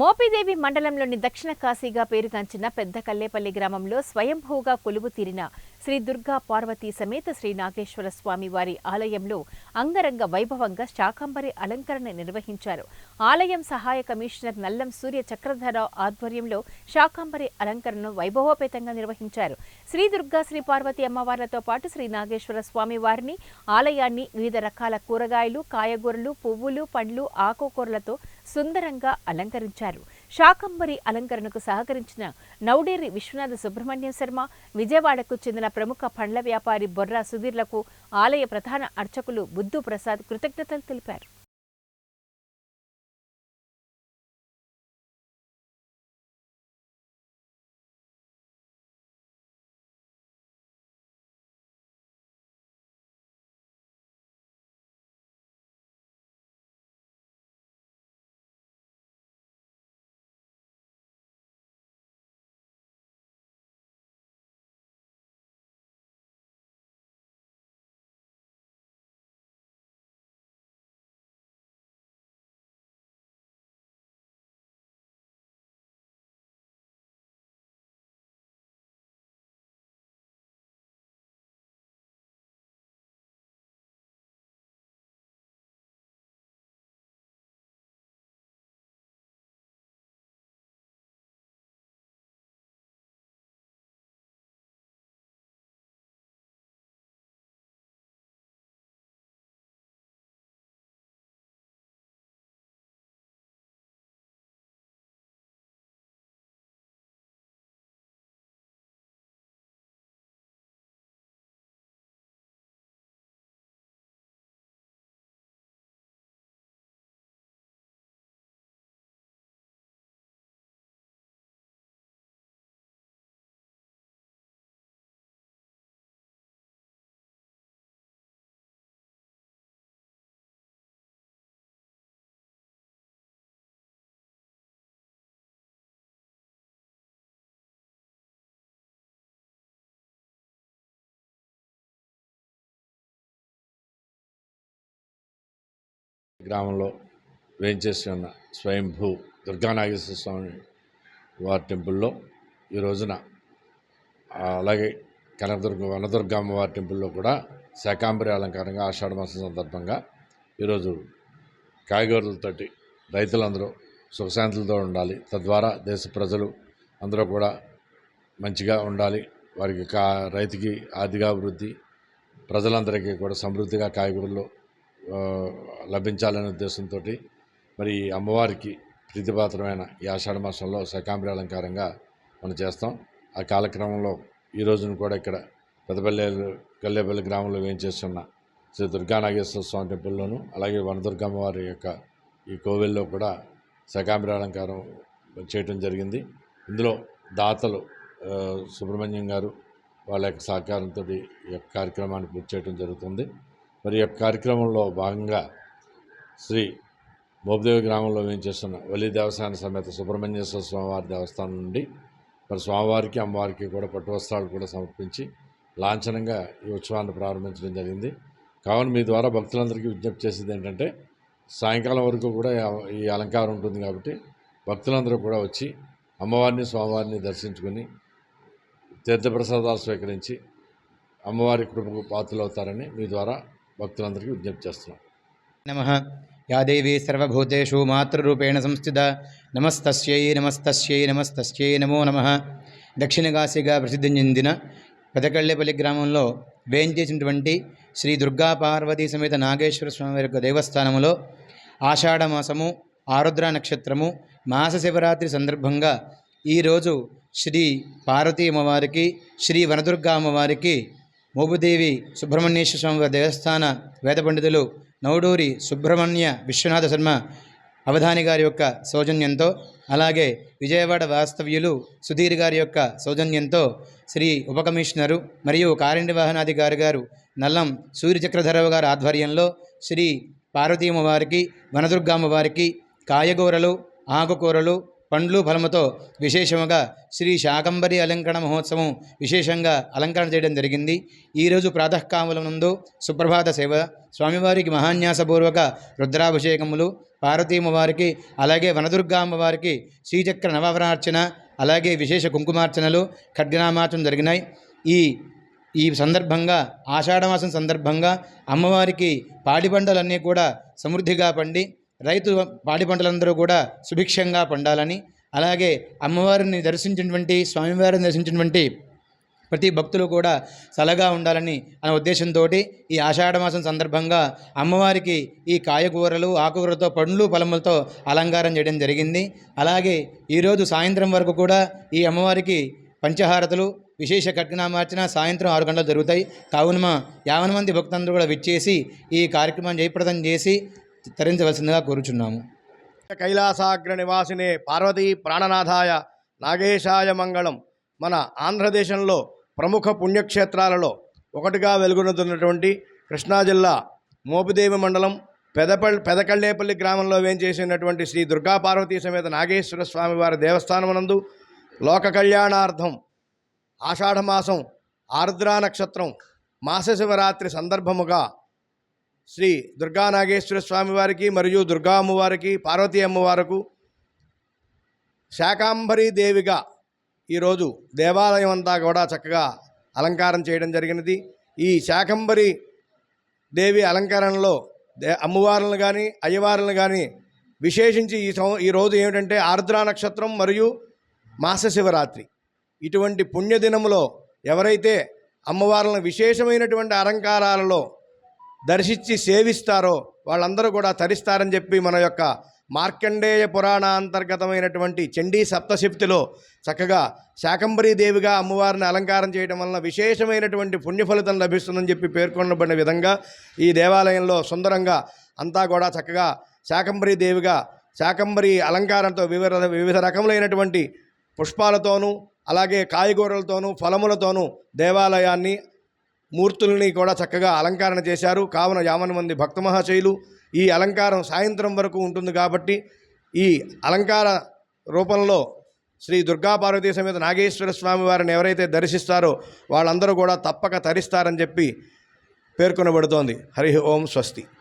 మోపిదేవి మండలంలోని దక్షిణ కాశీగా పేరుగాంచిన పెద్ద కల్లేపల్లి గ్రామంలో స్వయంభూగా కొలువు తీరిన శ్రీ దుర్గా పార్వతీ సమేత శ్రీ నాగేశ్వర స్వామి వారి ఆలయంలో అంగరంగ వైభవంగా శాకంబరి అలంకరణ నిర్వహించారు. ఆలయం సహాయ కమిషనర్ నల్లం సూర్య చక్రధరరావు ఆధ్వర్యంలో శాకంబరి అలంకరణను వైభవోపేతంగా నిర్వహించారు. శ్రీ దుర్గా శ్రీ పార్వతి అమ్మవార్లతో పాటు శ్రీ నాగేశ్వర స్వామి వారిని ఆలయాన్ని వివిధ రకాల కూరగాయలు కాయగూరలు పువ్వులు పండ్లు ఆకుకూరలతో సుందరంగా అలంకరించారు. శాకంబరి అలంకరణకు సహకరించిన నౌడేరి విశ్వనాథ సుబ్రహ్మణ్యం శర్మ విజయవాడకు చెందిన ప్రముఖ పండ్ల వ్యాపారి బొర్రా సుధీర్లకు ఆలయ ప్రధాన అర్చకులు బుద్ధు ప్రసాద్ కృతజ్ఞతలు తెలిపారు. గ్రామంలో వేయించేసి ఉన్న స్వయంభూ దుర్గానాగేశ్వర స్వామి వారి టెంపుల్లో ఈ రోజున అలాగే కనకదుర్గ వనదుర్గ అమ్మవారి టెంపుల్లో కూడా శాకాంబరి అలంకారంగా ఆషాఢ మాసం సందర్భంగా ఈరోజు కాయగూరలతోటి రైతులందరూ సుఖశాంతులతో ఉండాలి. తద్వారా దేశ ప్రజలు అందరూ కూడా మంచిగా ఉండాలి. వారికి కా రైతుకి ఆర్థికాభివృద్ధి ప్రజలందరికీ కూడా సమృద్ధిగా కాయగూరలు లభించాలనే ఉద్దేశంతో మరి ఈ అమ్మవారికి ప్రీతిపాత్రమైన ఈ ఆషాఢ మాసంలో శాకాంబరి అలంకారంగా మనం చేస్తాం. ఆ కాలక్రమంలో ఈ రోజున కూడా ఇక్కడ పెద్దపల్లె గల్లేపల్లి గ్రామంలో వేయించేస్తున్న శ్రీ దుర్గానాగేశ్వర స్వామి టెంపుల్లోను అలాగే వనదుర్గమ్మ వారి యొక్క ఈ కోవిల్లో కూడా శాకాంబరి అలంకారం చేయటం జరిగింది. ఇందులో దాతలు సుబ్రహ్మణ్యం గారు వాళ్ళ యొక్క సహకారంతో ఈ యొక్క కార్యక్రమాన్ని పూర్తి చేయడం జరుగుతుంది. మరి యొక్క కార్యక్రమంలో భాగంగా శ్రీ మోపదేవి గ్రామంలో వేయించేస్తున్న వలి దేవస్థాన సమేత సుబ్రహ్మణ్యేశ్వర స్వామివారి దేవస్థానం నుండి మరి స్వామివారికి అమ్మవారికి కూడా పట్టు వస్త్రాలు కూడా సమర్పించి లాంఛనంగా ఈ ఉత్సవాన్ని ప్రారంభించడం జరిగింది. కావున మీ ద్వారా భక్తులందరికీ విజ్ఞప్తి చేసేది ఏంటంటే సాయంకాలం వరకు కూడా ఈ- అలంకారం ఉంటుంది కాబట్టి భక్తులందరూ కూడా వచ్చి అమ్మవారిని స్వామివారిని దర్శించుకొని తీర్థప్రసాదాలు స్వీకరించి అమ్మవారి కృపకు పాత్రలవుతారని మీ ద్వారా భక్తులందరికీ విజ్ఞప్తి చేస్తున్నాం. నమ. యా దేవీ సర్వభూతేషు మాతృరూపేణ సంస్థిత. నమస్తస్యై నమస్తస్యై నమస్తస్యై నమో నమ. దక్షిణకాశీగా ప్రసిద్ధి చెందిన పెదకళ్ళేపల్లి గ్రామంలో వేంచేసినటువంటి శ్రీ దుర్గా పార్వతీ సమేత నాగేశ్వర స్వామి యొక్క దేవస్థానంలో ఆషాఢమాసము ఆరుద్ర నక్షత్రము మాస శివరాత్రి సందర్భంగా ఈరోజు శ్రీ పార్వతీ అమ్మవారికి శ్రీ వనదుర్గా అమ్మవారికి మోబుదేవి సుబ్రహ్మణ్యేశ్వర స్వామి దేవస్థాన వేద పండితులు నౌడూరి సుబ్రహ్మణ్య విశ్వనాథ శర్మ అవధాని గారి యొక్క సౌజన్యంతో అలాగే విజయవాడ వాస్తవ్యులు సుధీర్ గారి యొక్క సౌజన్యంతో శ్రీ ఉప కమిషనరు మరియు కార్యనిర్వహణాధికారి గారు నల్లం సూర్యచక్రధరవ గారి ఆధ్వర్యంలో శ్రీ పార్వతీమ్మ వారికి వనదుర్గామ్మ వారికి కాయగూరలు ఆకుకూరలు పండ్లు ఫలముతో విశేషముగా శ్రీ శాకంబరి అలంకరణ మహోత్సవం విశేషంగా అలంకరణ చేయడం జరిగింది. ఈరోజు ప్రాతకాలం నందు సుప్రభాత సేవ స్వామివారికి మహాన్యాసపూర్వక రుద్రాభిషేకములు పార్వతీమ్మవారికి అలాగే వనదుర్గా అమ్మవారికి శ్రీచక్ర నవవరార్చన అలాగే విశేష కుంకుమార్చనలు ఖడ్గనామార్చన జరిగినాయి. ఈ ఈ సందర్భంగా ఆషాఢమాసం సందర్భంగా అమ్మవారికి పాడి పంటలన్నీ కూడా సమృద్ధిగా పండి రైతు పాడి పంటలందరూ కూడా సుభిక్షంగా పండాలని అలాగే అమ్మవారిని దర్శించినటువంటి స్వామివారిని దర్శించినటువంటి ప్రతి భక్తులు కూడా చల్లగా ఉండాలని అనే ఉద్దేశంతో ఈ ఆషాఢమాసం సందర్భంగా అమ్మవారికి ఈ కాయగూరలు ఆకుకూరలతో పండ్లు పొలములతో అలంకారం చేయడం జరిగింది. అలాగే ఈరోజు సాయంత్రం వరకు కూడా ఈ అమ్మవారికి పంచహారతులు విశేష కట్నామార్చన సాయంత్రం ఆరు గంటలు జరుగుతాయి. కావున మా యావన మంది భక్తులందరూ కూడా విచ్చేసి ఈ కార్యక్రమాన్ని జయప్రదం చేసి తరించవలసిందిగా కోరుచున్నాము. కైలాసాగ్ర నివాసినే పార్వతీ ప్రాణనాథాయ నాగేశాయ మంగళం మన ఆంధ్రదేశంలో ప్రముఖ పుణ్యక్షేత్రాలలో ఒకటిగా వెలుగొందుతున్నటువంటి కృష్ణా జిల్లా మోపిదేవి మండలం పెదపల్ పెదకళ్ళేపల్లి గ్రామంలో వేంచేసినటువంటి శ్రీ దుర్గా పార్వతీ సమేత నాగేశ్వర స్వామి వారి దేవస్థానమునందు లోక కళ్యాణార్థం ఆషాఢమాసం ఆర్ద్రా నక్షత్రం మాస శివరాత్రి సందర్భముగా శ్రీ దుర్గా నాగేశ్వర స్వామి వారికి మరియు దుర్గా అమ్మవారికి పార్వతీ అమ్మవారికి శాకాంబరీ దేవిగా ఈరోజు దేవాలయం అంతా కూడా చక్కగా అలంకారం చేయడం జరిగినది. ఈ శాకంబరి దేవి అలంకరణలో దే అమ్మవారులను కానీ అయ్యవారులను కానీ విశేషించి ఈ సం ఈ రోజు ఏమిటంటే ఆర్ద్రా నక్షత్రం మరియు మాస శివరాత్రి. ఇటువంటి పుణ్యదినములో ఎవరైతే అమ్మవార్లను విశేషమైనటువంటి అలంకారాలలో దర్శించి సేవిస్తారో వాళ్ళందరూ కూడా తరిస్తారని చెప్పి మన యొక్క మార్కండేయ పురాణ అంతర్గతమైనటువంటి చండీ సప్తశక్తిలో చక్కగా శాకంబరీదేవిగా అమ్మవారిని అలంకారం చేయడం వలన విశేషమైనటువంటి పుణ్యఫలితం లభిస్తుందని చెప్పి పేర్కొనబడిన విధంగా ఈ దేవాలయంలో సుందరంగా అంతా కూడా చక్కగా శాకంబరీదేవిగా శాకంబరీ అలంకారంతో వివిధ వివిధ రకములైనటువంటి పుష్పాలతోనూ అలాగే కాయగూరలతోనూ ఫలములతోనూ దేవాలయాన్ని మూర్తుల్ని కూడా చక్కగా అలంకరణ చేశారు. కావున యావన మంది భక్త మహాశైలు ఈ అలంకారం సాయంత్రం వరకు ఉంటుంది కాబట్టి ఈ అలంకార రూపంలో శ్రీ దుర్గా పార్వతీ సమేత నాగేశ్వర స్వామి వారిని ఎవరైతే దర్శిస్తారో వాళ్ళందరూ కూడా తప్పక తరిస్తారని చెప్పి పేర్కొనబడుతోంది. హరి ఓం స్వస్తి.